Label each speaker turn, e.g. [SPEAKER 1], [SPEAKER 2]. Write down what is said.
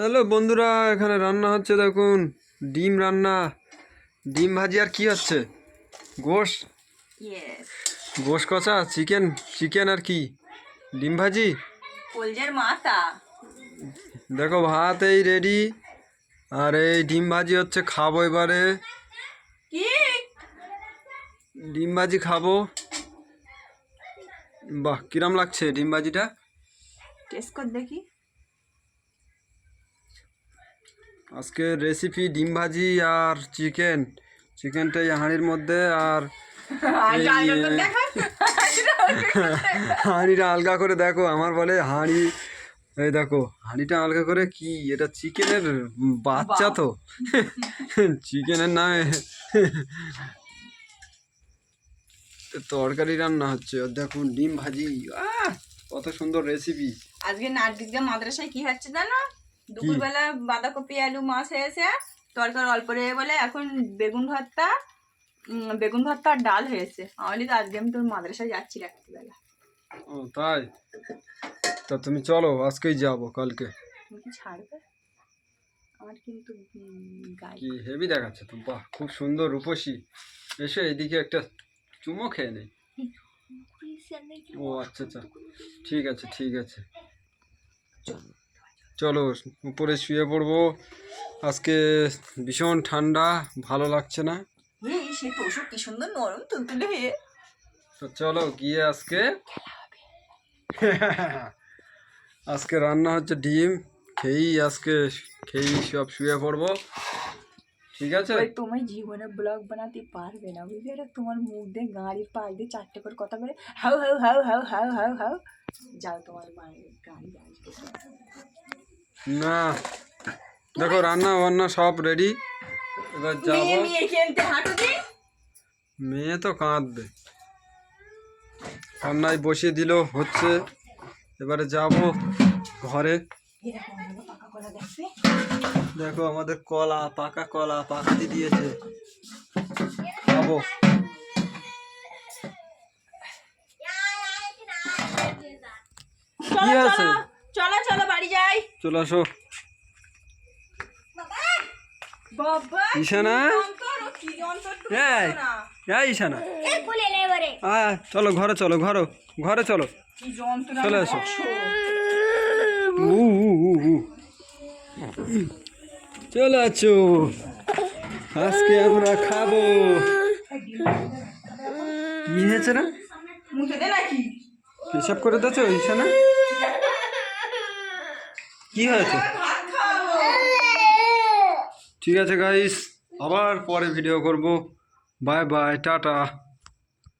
[SPEAKER 1] Hello বন্ধুরা এখানে রান্না হচ্ছে দেখুন। ডিম রান্না। ডিম ভাজি আর কি হচ্ছে? গোশ? গোশ কষা? চিকেন? চিকেন আর কি? ডিম ভাজি?
[SPEAKER 2] মাথা।
[SPEAKER 1] দেখো ভাত এই রেডি আর এই ডিম ভাজি হচ্ছে খাব এবারে। ডিম ভাজি খাব। বাহ কিরাম লাগছে ডিম ভাজিটা?
[SPEAKER 2] টেস্ট কর দেখি।
[SPEAKER 1] আজকে রেসিপি ডিম ভাজি আর চিকেন চিকেনটা এই হাঁড়ির মধ্যে আর হাঁড়িটা আলগা করে দেখো আমার বলে হাঁড়ি এই দেখো হাঁড়িটা আলগা করে কি? এটা চিকেনের বাচ্চা তো। চিকেনের নামে। তরকারি রান্না হচ্ছে। দেখুন ডিম ভাজি। কত সুন্দর রেসিপি
[SPEAKER 2] আজকে নাটদিকটা মাদ্রাসায় কি হচ্ছে জানো? দুপুরবেলা বাঁধাকপি আলু মাছ হয়েছে তরকার অল্প রয়ে বলে এখন বেগুন ভর্তা বেগুন ভর্তা আর ডাল হয়েছে। আমি তো আজকে আমি তোর মাদ্রাসায় যাচ্ছি রাত্রিবেলা।
[SPEAKER 1] ও তাই? তা তুমি চলো আজকেই যাব কালকে।
[SPEAKER 2] তুমি কি ছাড়বে? আমার কিন্তু
[SPEAKER 1] কি হেভি দেখাচ্ছে তো বাহ খুব সুন্দর রূপসী। এসে এদিকে একটা চুমো খেয়ে নেই। ও আচ্ছা আচ্ছা। ঠিক আছে ঠিক আছে। চলো উপরে শুয়ে পড়ব। আজকে ভীষণ ঠান্ডা ভালো লাগছে না।
[SPEAKER 2] সেই সে কি সুন্দর নরম তুলতুলে হয়ে।
[SPEAKER 1] তো চলো গিয়ে আজকে আজকে রান্না হচ্ছে ডিম খেয়েই আজকে খেয়েই সব শুয়ে পড়ব। ঠিক আছে?
[SPEAKER 2] ওই তোমার জীবনে ব্লগ বানাতে পারবে না বুঝলে? এটা তোমার মুখ দিয়ে গাড়ির পাশ দিয়ে চারটে করে কথা বলে how how how how how how how. যাও তোমার গাড়ি আসবে
[SPEAKER 1] না। দেখো রান্না বান্না সব রেডি এবার যাব।
[SPEAKER 2] মেয়ে মেয়ে খেলতে হাঁটু দি।
[SPEAKER 1] মেয়ে তো কাঁদবে। রান্নায় বসিয়ে দিল হচ্ছে। এবারে যাব ঘরে। দেখো আমাদের কলা পাকা কলা পাকাতে দিয়েছে। খাব।
[SPEAKER 2] চলো
[SPEAKER 1] আছে?
[SPEAKER 2] চলো চলো চলো বাড়ি যাই।
[SPEAKER 1] আসো। ঘরে চলো ঘরে ঘরে চলো। চলে আসো।
[SPEAKER 2] বসো।
[SPEAKER 1] উ উ উ উ। চলে আছো। আজকে আমরা খাব। কি হয়েছে না? পেশাব করে দিয়েছ ঈশানা কি হয়েছে? ঠিক আছে গাইস আবার পরে ভিডিও করব। Bye bye tata.